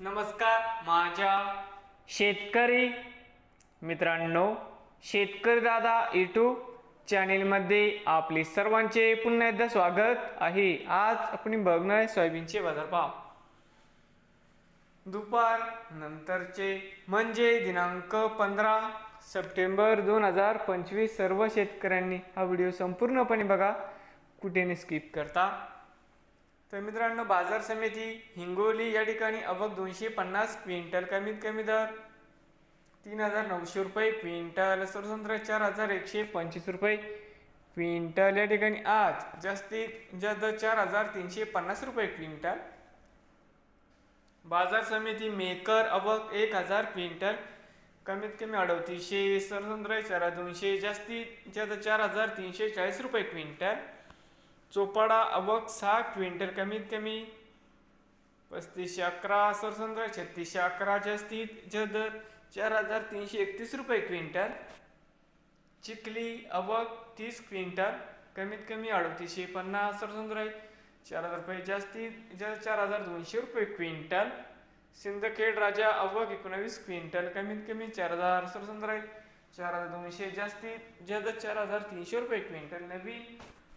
नमस्कार माझ्या शेतकरी मित्रांनो शेतकरी दादा यूट्यूब चॅनेलमध्ये आपले सर्वांचे पुन्हा एकदा स्वागत आहे. आज आपण बघणार आहे सोयाबीनचे बाजारभाव. दुपार नंतरचे म्हणजे दिनांक पंधरा सप्टेंबर दोन हजार पंचवीस सर्व शेतकऱ्यांनी हा व्हिडिओ संपूर्णपणे बघा. कुठेने स्किप करता. तर मित्रांनो बाजार समिती हिंगोली या ठिकाणी अवक दोनशे पन्नास क्विंटल कमीत कमी दर तीन हजार नऊशे रुपये क्विंटल. सरसंत्र चार हजार एकशे पंचवीस रुपये क्विंटल. या ठिकाणी आज जास्तीत जास्त चार हजार तीनशे पन्नास रुपये क्विंटल. बाजार समिती मेकर अवक एक हजार क्विंटल कमीत कमी अडतीसशे. सरसंत्र चार दोनशे जास्तीत जास्त चार हजार तीनशे चाळीस रुपये क्विंटल. चोपाडा अवक सहा क्विंटल कमीत कमी. पस्तीसशे अकरा सरसंद्र छत्तीसशे अकरा जास्तीत जदर चार हजार तीनशे एकतीस रुपये क्विंटल. चिखली अवक तीस क्विंटल. कमीत कमी अडतीसशे पन्नास सरसंद्र चार हजार रुपये जास्तीत जास्त चार हजार दोनशे रुपये क्विंटल. सिंदखेड राजा अवक एकोणावीस क्विंटल. कमीत कमी चार हजार सरसंद्र चार हजार दोनशे जास्तीत जास्त चार हजार तीनशे रुपये क्विंटल नवी.